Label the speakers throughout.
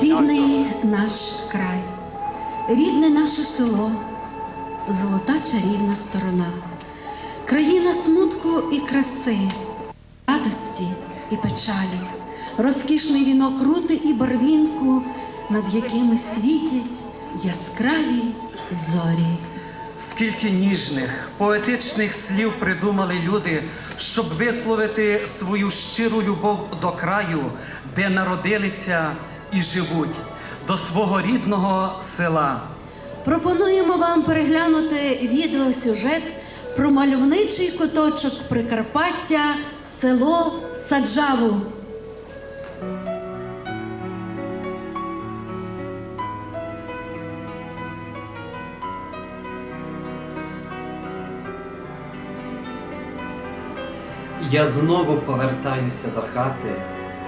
Speaker 1: Рідний наш край, рідне наше село, золота чарівна сторона, країна смутку і краси, радості і печалі, розкішний вінок рути і барвінку, над якими світять яскраві зорі.
Speaker 2: Скільки ніжних, поетичних слів придумали люди, щоб висловити свою щиру любов до краю, де народилися і живуть, до свого рідного села.
Speaker 1: Пропонуємо вам переглянути відеосюжет про мальовничий куточок Прикарпаття, село Саджаву.
Speaker 2: Я знову повертаюся до хати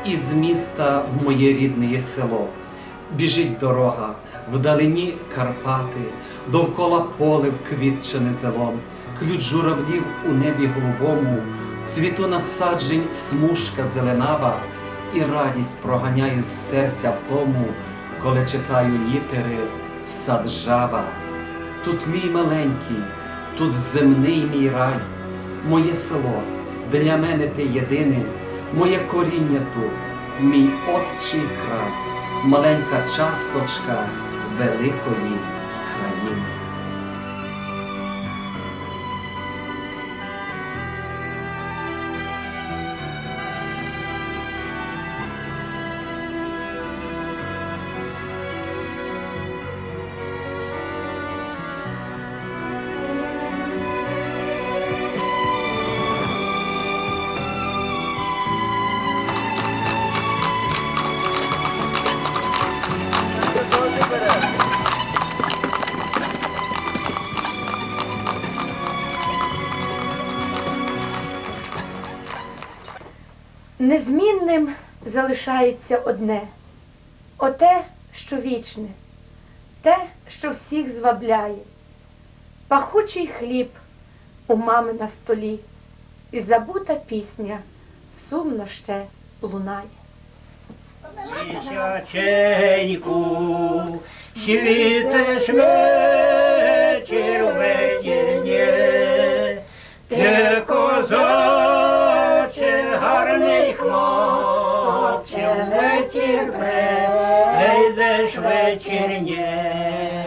Speaker 2: із міста в моє рідне село. Біжить дорога, вдалині Карпати, довкола поле вквітчене зелом, ключ журавлів у небі голубому, цвіту насаджень смужка зеленава, і радість проганяє з серця в тому, коли читаю літери саджава. Тут мій маленький, тут земний мій рай, моє село, для мене ти єдине, моє коріння тут, мій отчий край, маленька часточка великої
Speaker 3: Незмінним залишається одне. Оте, що вічне, те, що всіх звабляє, пахучий хліб у мами на столі, і забута пісня сумно ще лунає.
Speaker 4: Місяченьку, світиш вечір вечірнє, вечір прийдеш вечірнє.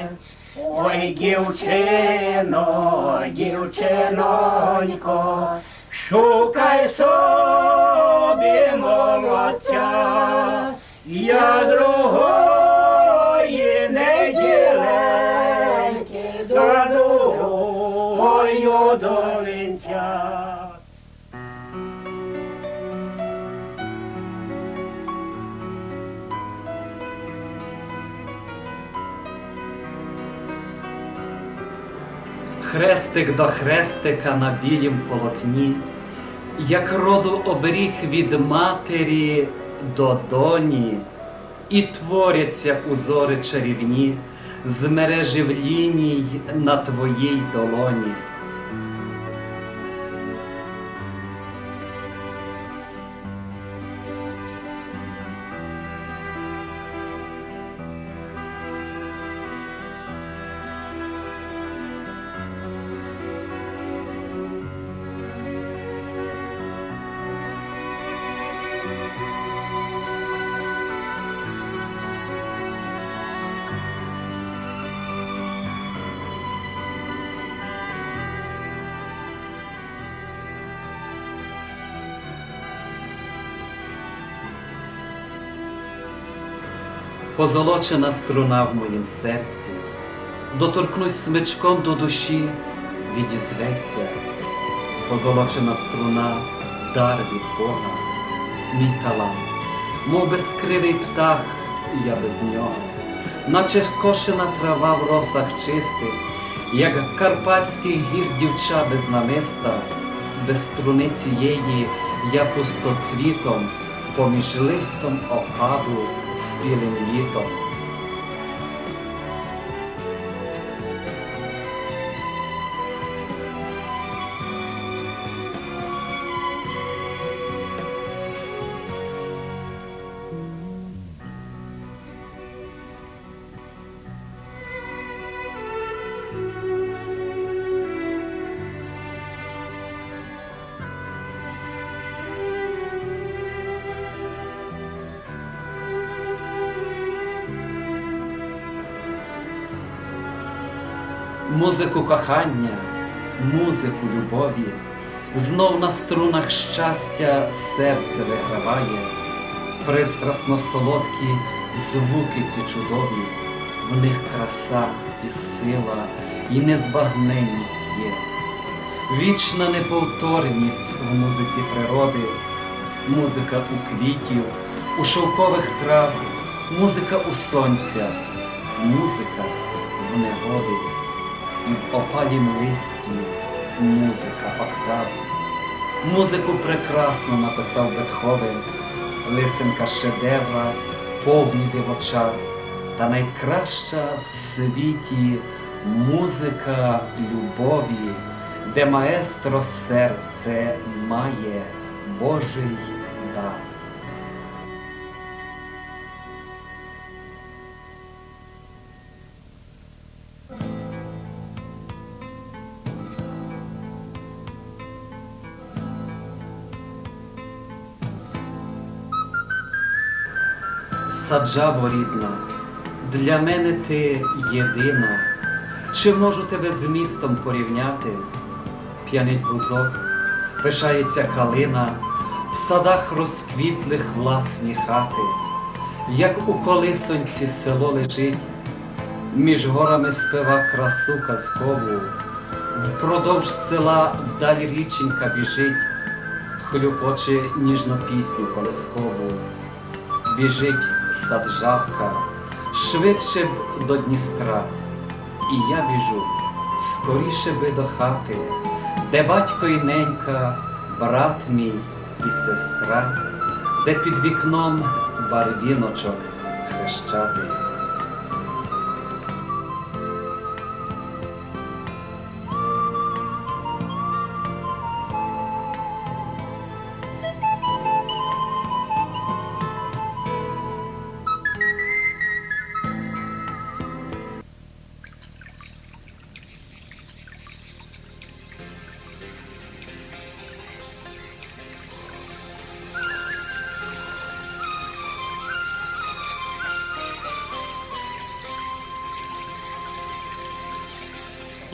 Speaker 4: Ой, дівчино, дівчинонько, шукай собі молодця, я другої неділеньки за другою до
Speaker 2: Хрестик до хрестика на білім полотні, як роду оберіг від матері до доні, і творяться узори чарівні з мережі в ліній на твоїй долоні. Позолочена струна в моїм серці, доторкнусь смичком до душі, відізветься, позолочена струна, дар від Бога, мій талант, мов безкрилий птах, я без нього, наче скошена трава в росах чистих, як карпатський гір дівча без намиста, без струни цієї я пустоцвітом, поміж листом опаду спілим літом. Музику кохання, музику любові, знов на струнах щастя серце виграває, пристрасно солодкі звуки ці чудові, в них краса і сила, і незбагненність є. Вічна неповторність в музиці природи, музика у квітів, у шовкових трав, музика у сонця, музика в негоди, і в опалім листі музика октав. Музику прекрасно написав Бетховен, лисенка шедевра, повні дивоча, та найкраща в світі музика любові, де маестро серце має Божий дар. Саджаво рідна, для мене ти єдина, чи можу тебе з містом порівняти? П'янить бузок, пишається калина, в садах розквітлих власні хати, як у колисоньці село лежить, між горами спива красу казкову, впродовж села вдалі річенька біжить, хлюпоче ніжну пісню колискову. Біжить саджавка, швидше б до Дністра. І я біжу скоріше би до хати, де батько і ненька, брат мій і сестра, де під вікном барвіночок хрещатий.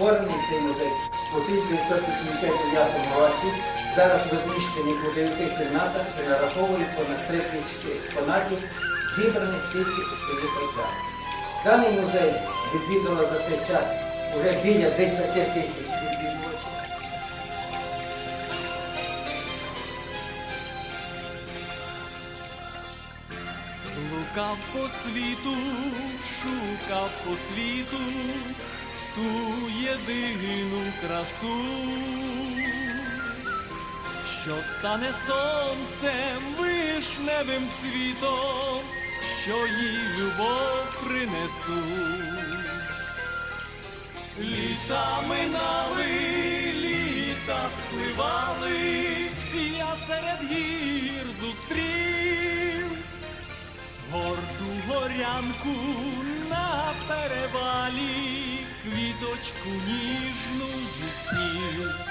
Speaker 5: Створений цей музей у 1979 році. Зараз розміщений у дев'яти кімнатах і нараховує понад 3 тисячі експонатів, зібраних тільки у селі Даний музей відвідало за цей час вже біля 10 тисяч відвідувачів.
Speaker 6: Блукав по світу, шукав по світу ту єдину красу, що стане сонцем вишневим цвітом, що їй любов принесу. Літа минали, літа спливали, я серед гір зустрів горду горянку на перевалі, квіточку ніжну зі снів.